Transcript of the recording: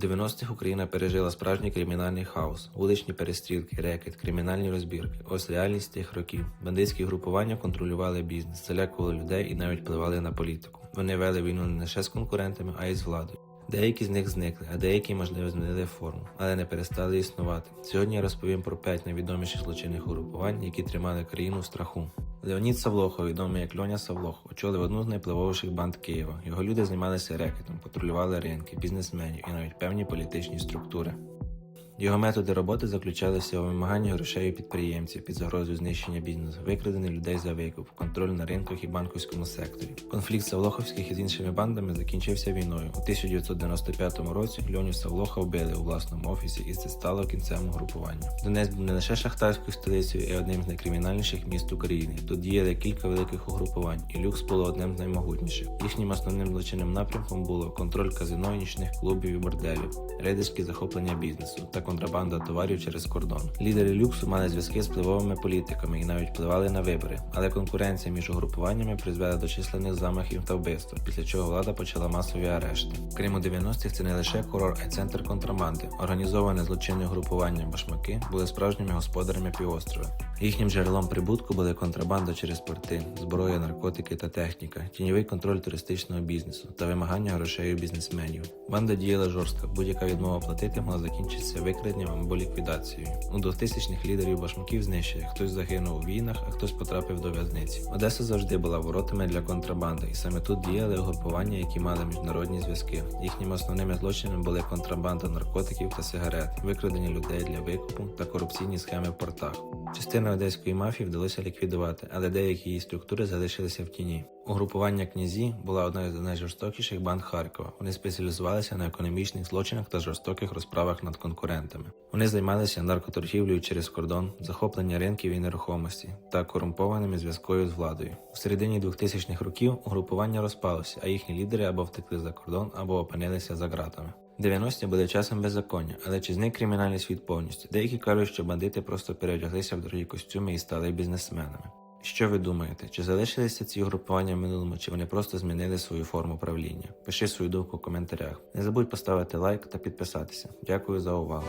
90-х Україна пережила справжній кримінальний хаос, вуличні перестрілки, рекет, кримінальні розбірки. Ось реальність тих років. Бандитські групування контролювали бізнес, залякували людей і навіть впливали на політику. Вони вели війну не лише з конкурентами, а й з владою. Деякі з них зникли, а деякі, можливо, змінили форму, але не перестали існувати. Сьогодні я розповім про п'ять найвідоміших злочинних угрупувань, які тримали країну в страху. Леонід Савлохов, відомий як Льоня Савлох, очолив одну з найпливовіших банд Києва. Його люди займалися рекетом, патрулювали ринки, бізнесменів і навіть певні політичні структури. Його методи роботи заключалися у вимаганні грошей у підприємців під загрозою знищення бізнесу, викрадення людей за викуп, контроль на ринках і банківському секторі. Конфлікт Савлоховських із іншими бандами закінчився війною. У 1995 році Льоню Савлоха вбили у власному офісі, і це стало кінцем угрупування. Донець був не лише шахтарською столицею і одним з найкримінальніших міст України. Тут діяли кілька великих угрупувань, і люкс було одним з наймогутніших. Їхнім основним злочинним напрямком було контроль казино, нічних клубів і борделів, рейдерське захоплення бізнесу та контрабанда товарів через кордон. Лідери люксу мали зв'язки з впливовими політиками і навіть впливали на вибори, але конкуренція між угрупуваннями призвела до численних замахів та вбивств, після чого влада почала масові арешти. Крім у 90-х це не лише курорт, а й центр контрабанди. Організоване злочинне групування башмаки були справжніми господарями півострова. Їхнім джерелом прибутку були контрабанда через порти, зброя, наркотики та техніка, тіньовий контроль туристичного бізнесу та вимагання грошей у бізнесменів. Банда діяла жорстко, будь-яка відмова платити могла закінчитися викраденням або ліквідацією. У 2000-х лідерів башмаків знищили, хтось загинув у війнах, а хтось потрапив до в'язниці. Одеса завжди була воротами для контрабанди, і саме тут діяли угрупування, які мали міжнародні зв'язки. Їхніми основними злочинами були контрабанда наркотиків та сигарет, викрадення людей для викупу та корупційні схеми в портах. Частину одеської мафії вдалося ліквідувати, але деякі її структури залишилися в тіні. Угрупування князі була одною з найжорстокіших банд Харкова. Вони спеціалізувалися на економічних злочинах та жорстоких розправах над конкурентами. Вони займалися наркоторгівлею через кордон, захоплення ринків і нерухомості та корумпованими зв'язкою з владою. У середині 2000-х років угрупування розпалося, а їхні лідери або втекли за кордон, або опинилися за ґратами. 90-ті були часом беззаконня, але чи зник кримінальний світ повністю? Деякі кажуть, що бандити просто переодяглися в дорогі костюми і стали бізнесменами. Що ви думаєте, чи залишилися ці групування в минулому, чи вони просто змінили свою форму правління? Пиши свою думку в коментарях. Не забудь поставити лайк та підписатися. Дякую за увагу.